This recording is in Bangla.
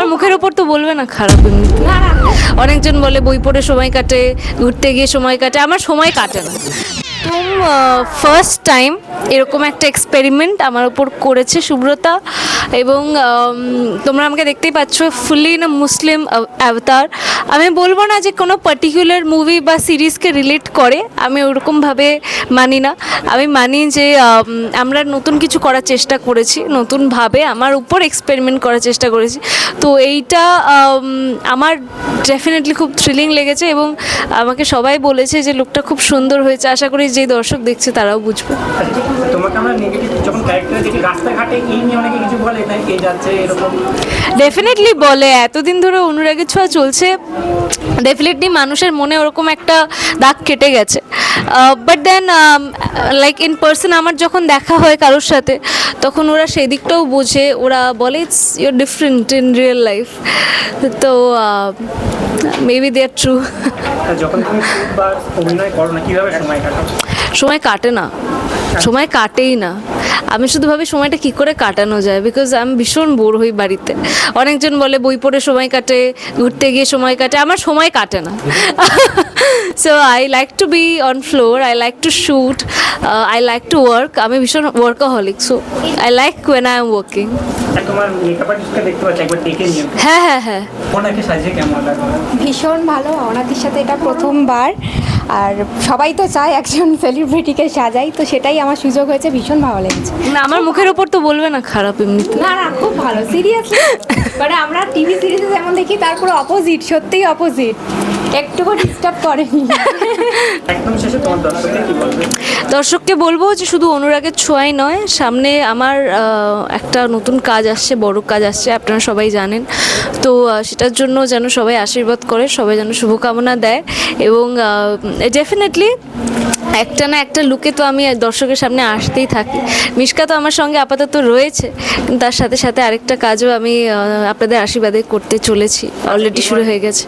আমার মুখের ওপর তো বলবে না খারাপ অনেকজন বলে বই পড়ে সময় কাটে, ঘুরতে গিয়ে সময় কাটে। আমার সময় কাটে না। একদম ফার্স্ট টাইম এরকম একটা এক্সপেরিমেন্ট আমার উপর করেছে সুব্রতা এবং তোমরা আমাকে দেখতেই পাচ্ছ ফুলি ইন মুসলিম অ্যাভতার আমি বলব না যে কোনো পার্টিকুলার মুভি বা সিরিজকে রিলেট করে, আমি ওরকমভাবে মানি না। আমি মানি যে আমরা নতুন কিছু করার চেষ্টা করেছি, নতুনভাবে আমার উপর এক্সপেরিমেন্ট করার চেষ্টা করেছি। তো এইটা আমার ডেফিনেটলি খুব থ্রিলিং লেগেছে এবং আমাকে সবাই বলেছে যে, লুকটা খুব সুন্দর হয়েছে। আশা করি যে দর্শক দেখছে তারাও বুঝবে। তোমাকে আমরা নেগেটিভ যখন ক্যারেক্টার দেখি রাস্তাঘাটে এই নিয়ে অনেকে কিছু বলে তাই কে যাচ্ছে এরকম? ডেফিনেটলি বলে এতদিন ধরে অনুরাগের ছোঁয়া চলছে ডেফিনেটলি মানুষের মনে ওরকম একটা দাগ কেটে গেছে। But then like in person আমার যখন দেখা হয় কারোর সাথে তখন ওরা সেই দিকটাও বোঝে ওরা বলে it's your different in real life তো মেবি দে আর ট্রু যখন তুমি অভিনয় করো না কীভাবে সময় কাটাও? সময় কাটে না। সময় কাটেই না। আমি শুধু ভাবি সময়টা কি করে কাটানো যায়? বিকজ আমি ভীষণ বোর হই বাড়িতে। অনেকজন বলে বই পড়ে সময় কাটে ঘুরতে গিয়ে সময় কাটে। আমার সময় কাটে না। So I like to be on floor I like to shoot I like to work আমি ভীষণ workaholic so I like when I am working হ্যাঁ হ্যাঁ হ্যাঁ। ওনাকে সাজিয়ে কেমন লাগে ভীষণ ভালো ওনাদের সাথে এটা প্রথমবার। আর সবাই তো চায় একজন সেলিব্রিটিকে সাজাই তো সেটাই আমার সুযোগ হয়েছে ভীষণ ভালো লেগেছে। না আমার মুখের ওপর তো বলবে না খারাপ এমনি না না খুব ভালো সিরিয়াসলি মানে আমরা টিভি সিরিজে যেমন দেখি তারপরে অপোজিট সত্যিই অপোজিট একটুকু ডিস্টার্ব করেনি। দর্শককে বলব? যে শুধু অনুরাগের ছোঁয়াই নয় সামনে আমার একটা নতুন কাজ আসছে বড় কাজ আসছে আপনারা সবাই জানেন। তো সেটার জন্য যেন সবাই আশীর্বাদ করে সবাই যেন শুভকামনা দেয় এবং ডেফিনেটলি একটা না একটা লুকে তো আমি দর্শকের সামনে আসতেই থাকি। মিশকা তো আমার সঙ্গে আপাতত রয়েছে তার সাথে সাথে আরেকটা কাজও আমি আপনাদের আশীর্বাদে করতে চলেছি। অলরেডি শুরু হয়ে গেছে।